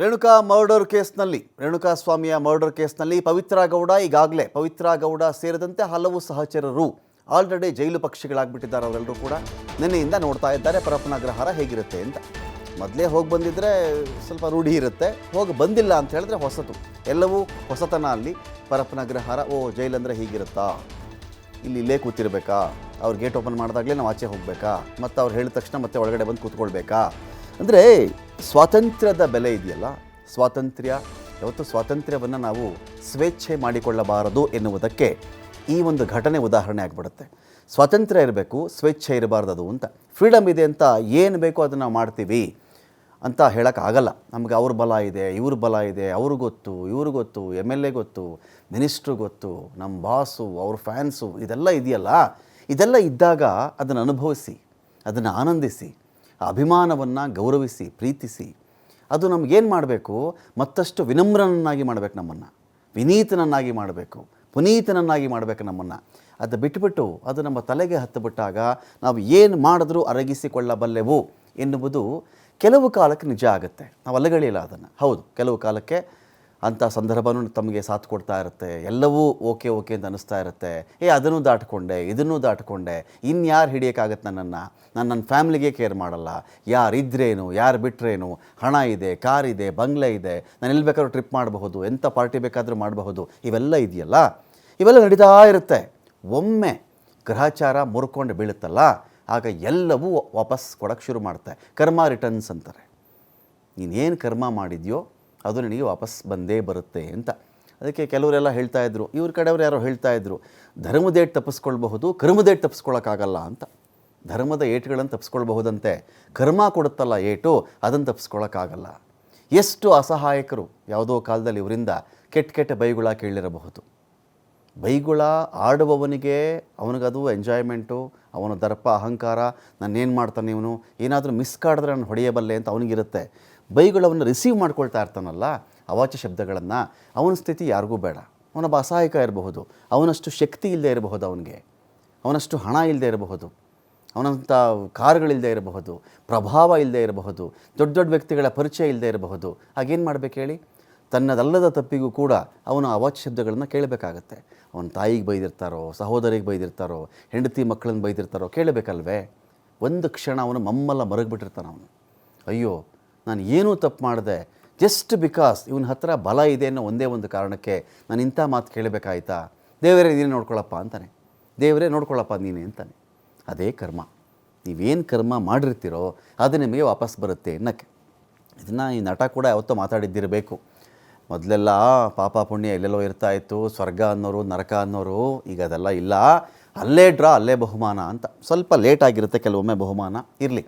Renuka murder ಕೇಸ್ನಲ್ಲಿ, ರೇಣುಕಾ ಸ್ವಾಮಿಯ murder ಕೇಸ್ನಲ್ಲಿ ಪವಿತ್ರ ಗೌಡ ಈಗಾಗಲೇ ಪವಿತ್ರ ಗೌಡ ಸೇರಿದಂತೆ ಹಲವು ಸಹಚರರು ಆಲ್ರೆಡಿ ಜೈಲು ಪಕ್ಷಿಗಳಾಗ್ಬಿಟ್ಟಿದ್ದಾರೆ. ಅವರೆಲ್ಲರೂ ಕೂಡ ನಿನ್ನೆಯಿಂದ ನೋಡ್ತಾ ಇದ್ದಾರೆ ಪರಪನಾಗ್ರಹಾರ ಹೇಗಿರುತ್ತೆ ಅಂತ. ಮೊದಲೇ ಹೋಗಿ ಬಂದಿದ್ದರೆ ಸ್ವಲ್ಪ ರೂಢಿ ಇರುತ್ತೆ, ಹೋಗಿ ಬಂದಿಲ್ಲ ಅಂತ ಹೇಳಿದ್ರೆ ಹೊಸತು. ಎಲ್ಲವೂ ಹೊಸತನ ಅಲ್ಲಿ ಪರಪನಾಗ್ರಹಾರ ಓ ಜೈಲಂದರೆ ಹೀಗಿರುತ್ತಾ? ಇಲ್ಲಿ ಇಲ್ಲೇ ಕೂತಿರ್ಬೇಕಾ? ಅವ್ರು ಗೇಟ್ ಓಪನ್ ಮಾಡಿದಾಗಲೇ ನಾವು ಆಚೆ ಹೋಗಬೇಕಾ? ಮತ್ತು ಅವ್ರು ಹೇಳಿದ ತಕ್ಷಣ ಮತ್ತೆ ಒಳಗಡೆ ಬಂದು ಕೂತ್ಕೊಳ್ಬೇಕಾ? ಅಂದರೆ ಸ್ವಾತಂತ್ರ್ಯದ ಬೆಲೆ ಇದೆಯಲ್ಲ, ಸ್ವಾತಂತ್ರ್ಯ, ಯಾವತ್ತು ಸ್ವಾತಂತ್ರ್ಯವನ್ನು ನಾವು ಸ್ವೇಚ್ಛೆ ಮಾಡಿಕೊಳ್ಳಬಾರದು ಎನ್ನುವುದಕ್ಕೆ ಈ ಒಂದು ಘಟನೆ ಉದಾಹರಣೆ ಆಗಿಬಿಡುತ್ತೆ. ಸ್ವಾತಂತ್ರ್ಯ ಇರಬೇಕು, ಸ್ವೇಚ್ಛೆ ಇರಬಾರ್ದು ಅಂತ. ಫ್ರೀಡಮ್ ಇದೆ ಅಂತ ಏನು ಬೇಕೋ ಅದನ್ನು ನಾವು ಮಾಡ್ತೀವಿ ಅಂತ ಹೇಳೋಕ್ಕಾಗಲ್ಲ. ನಮಗೆ ಅವ್ರ ಬಲ ಇದೆ, ಇವ್ರ ಬಲ ಇದೆ, ಅವ್ರು ಗೊತ್ತು, ಇವ್ರು ಗೊತ್ತು, ಎಂ ಎಲ್ ಎ ಗೊತ್ತು, ಮಿನಿಸ್ಟ್ರು ಗೊತ್ತು ನಮ್ಮ ಬಾಸು, ಅವ್ರ ಫ್ಯಾನ್ಸು, ಇದೆಲ್ಲ ಇದೆಯಲ್ಲ, ಇದೆಲ್ಲ ಇದ್ದಾಗ ಅದನ್ನು ಅನುಭವಿಸಿ, ಅದನ್ನು ಆನಂದಿಸಿ ಅಭಿಮಾನವನ್ನು ಗೌರವಿಸಿ, ಪ್ರೀತಿಸಿ, ಅದು ನಮಗೇನು ಮಾಡಬೇಕು? ಮತ್ತಷ್ಟು ವಿನಮ್ರನನ್ನಾಗಿ ಮಾಡಬೇಕು ನಮ್ಮನ್ನು. ವಿನೀತನನ್ನಾಗಿ ಮಾಡಬೇಕು. ಪುನೀತನನ್ನಾಗಿ ಮಾಡಬೇಕು ನಮ್ಮನ್ನು. ಅದು ಬಿಟ್ಟುಬಿಟ್ಟು ಅದು ನಮ್ಮ ತಲೆಗೆ ಹತ್ತುಬಿಟ್ಟಾಗ ನಾವು ಏನು ಮಾಡಿದ್ರೂ ಅರಗಿಸಿಕೊಳ್ಳಬಲ್ಲೆವು ಎನ್ನುವುದು ಕೆಲವು ಕಾಲಕ್ಕೆ ನಿಜ ಆಗುತ್ತೆ. ನಾವು ಅಲ್ಲಗಳಿಲ್ಲ ಅದನ್ನು. ಹೌದು, ಕೆಲವು ಕಾಲಕ್ಕೆ ಅಂಥ ಸಂದರ್ಭನೂ ತಮಗೆ ಸಾಥ್ ಕೊಡ್ತಾ ಇರುತ್ತೆ. ಎಲ್ಲವೂ ಓಕೆ ಓಕೆ ಅಂತ ಅನ್ನಿಸ್ತಾ ಇರುತ್ತೆ. ಏ, ಅದನ್ನು ದಾಟ್ಕೊಂಡೆ, ಇದನ್ನು ದಾಟ್ಕೊಂಡೆ, ಇನ್ಯಾರು ಹಿಡಿಯೋಕ್ಕಾಗತ್ತೆ ನನ್ನನ್ನು? ನಾನು ನನ್ನ ಫ್ಯಾಮ್ಲಿಗೆ ಕೇರ್ ಮಾಡಲ್ಲ. ಯಾರು ಇದ್ರೇನು ಯಾರು ಬಿಟ್ರೇನು? ಹಣ ಇದೆ, ಕಾರ್ ಇದೆ, ಬಂಗ್ಲೆ ಇದೆ, ನಾನು ಎಲ್ಲಿ ಬೇಕಾದ್ರೂ ಟ್ರಿಪ್ ಮಾಡಬಹುದು, ಎಂಥ ಪಾರ್ಟಿ ಬೇಕಾದರೂ ಮಾಡಬಹುದು, ಇವೆಲ್ಲ ಇದೆಯಲ್ಲ? ಇವೆಲ್ಲ ನಡೀತಾ ಇರುತ್ತೆ. ಒಮ್ಮೆ ಗ್ರಹಚಾರ ಮುರ್ಕೊಂಡು ಬೀಳುತ್ತಲ್ಲ? ಆಗ ಎಲ್ಲವೂ ವಾಪಸ್ ಕೊಡೋಕ್ಕೆ ಶುರು ಮಾಡುತ್ತೆ ಕರ್ಮ ರಿಟರ್ನ್ಸ್ ಅಂತಾರೆ. ನೀನೇನು ಕರ್ಮ ಮಾಡಿದ್ಯೋ ಅದು ನಿನಗೆ ವಾಪಸ್ ಬಂದೇ ಬರುತ್ತೆ ಅಂತ. ಅದಕ್ಕೆ ಕೆಲವರೆಲ್ಲ ಹೇಳ್ತಾ ಇದ್ರು, ಇವ್ರ ಕಡೆಯವರು ಯಾರೋ ಹೇಳ್ತಾ ಇದ್ರು ಧರ್ಮದೇಟ್ ತಪ್ಪಿಸ್ಕೊಳ್ಬಹುದು ಕರ್ಮದೇಟ್ ತಪ್ಪಿಸ್ಕೊಳ್ಳೋಕ್ಕಾಗಲ್ಲ ಅಂತ. ಧರ್ಮದ ಏಟುಗಳನ್ನು ತಪ್ಪಿಸ್ಕೊಳ್ಬಹುದಂತೆ, ಕರ್ಮ ಕೊಡುತ್ತಲ್ಲ ಏಟು, ಅದನ್ನು ತಪ್ಪಿಸ್ಕೊಳ್ಳೋಕ್ಕಾಗಲ್ಲ ಎಷ್ಟು ಅಸಹಾಯಕರು ಯಾವುದೋ ಕಾಲದಲ್ಲಿ ಇವರಿಂದ ಕೆಟ್ಟ ಕೆಟ್ಟ ಬೈಗುಳ ಕೇಳಿರಬಹುದು. ಬೈಗುಳ ಆಡುವವನಿಗೆ ಅವನಿಗದು ಎಂಜಾಯ್ಮೆಂಟು ಅವನ ದರ್ಪ, ಅಹಂಕಾರ ನಾನೇನು ಮಾಡ್ತಾನೆ ಇವನು, ಏನಾದರೂ ಮಿಸ್ ಕಾಡಿದ್ರೆ ನಾನು ಹೊಡೆಯಬಲ್ಲೆ ಅಂತ ಅವನಿಗಿರುತ್ತೆ. ಬೈಗುಳವನ್ನು ರಿಸೀವ್ ಮಾಡ್ಕೊಳ್ತಾ ಇರ್ತಾನಲ್ಲ, ಅವಾಚ್ಯ ಶಬ್ದಗಳನ್ನು, ಅವನ ಸ್ಥಿತಿ ಯಾರಿಗೂ ಬೇಡ. ಅವನೊಬ್ಬ ಅಸಹಾಯಕ ಇರಬಹುದು, ಅವನಷ್ಟು ಶಕ್ತಿ ಇಲ್ಲದೆ ಇರಬಹುದು ಅವನಿಗೆ. ಅವನಷ್ಟು ಹಣ ಇಲ್ಲದೆ ಇರಬಹುದು, ಅವನಂಥ ಕಾರ್ಗಳಿಲ್ಲದೆ ಇರಬಹುದು, ಪ್ರಭಾವ ಇಲ್ಲದೆ ಇರಬಹುದು, ದೊಡ್ಡ ದೊಡ್ಡ ವ್ಯಕ್ತಿಗಳ ಪರಿಚಯ ಇಲ್ಲದೆ ಇರಬಹುದು. ಹಾಗೇನು ಮಾಡಬೇಕು ಹೇಳಿ? ತನ್ನದಲ್ಲದ ತಪ್ಪಿಗೂ ಕೂಡ ಅವನು ಅವಾಚ್ಯ ಶಬ್ದಗಳನ್ನು ಕೇಳಬೇಕಾಗತ್ತೆ. ಅವನ ತಾಯಿಗೆ ಬೈದಿರ್ತಾರೋ, ಸಹೋದರಿಗೆ ಬೈದಿರ್ತಾರೋ, ಹೆಂಡತಿ ಮಕ್ಕಳನ್ನು ಬೈದಿರ್ತಾರೋ ಕೇಳಬೇಕಲ್ವೇ? ಒಂದು ಕ್ಷಣ ಅವನು ಮಮ್ಮಲ್ಲ ಮರಗಿಬಿಟ್ಟಿರ್ತಾನೆ ಅವನು. ಅಯ್ಯೋ ನಾನು ಏನೂ ತಪ್ಪು ಮಾಡಿದೆ ಜಸ್ಟ್ ಬಿಕಾಸ್ ಇವನ ಹತ್ರ ಬಲ ಇದೆ ಅನ್ನೋ ಒಂದೇ ಒಂದು ಕಾರಣಕ್ಕೆ ನಾನು ಇಂಥ ಮಾತು ಕೇಳಬೇಕಾಯ್ತಾ? ದೇವರೇ, ನೀನೇ ನೋಡ್ಕೊಳ್ಳಪ್ಪ ಅಂತಾನೆ. ದೇವರೇ ನೋಡ್ಕೊಳ್ಳಪ್ಪ ನೀನೇ ಅಂತಾನೆ. ಅದೇ ಕರ್ಮ. ನೀವೇನು ಕರ್ಮ ಮಾಡಿರ್ತೀರೋ ಅದು ನಿಮಗೆ ವಾಪಸ್ ಬರುತ್ತೆ ಅನ್ನಕ್ಕೆ. ಇದನ್ನು ಈ ನಟ ಕೂಡ ಯಾವತ್ತೋ ಮಾತಾಡಿದ್ದಿರಬೇಕು. ಮೊದಲೆಲ್ಲ ಪಾಪ ಪುಣ್ಯ ಎಲ್ಲೆಲ್ಲೋ ಇರ್ತಾ ಇತ್ತು. ಸ್ವರ್ಗ ಅನ್ನೋರು, ನರಕ ಅನ್ನೋರು, ಈಗ ಅದೆಲ್ಲ ಇಲ್ಲ. ಅಲ್ಲೇ ಡ್ರಾ, ಅಲ್ಲೇ ಬಹುಮಾನ ಅಂತ. ಸ್ವಲ್ಪ ಲೇಟ್ ಆಗಿರುತ್ತೆ ಕೆಲವೊಮ್ಮೆ ಬಹುಮಾನ. ಇರಲಿ.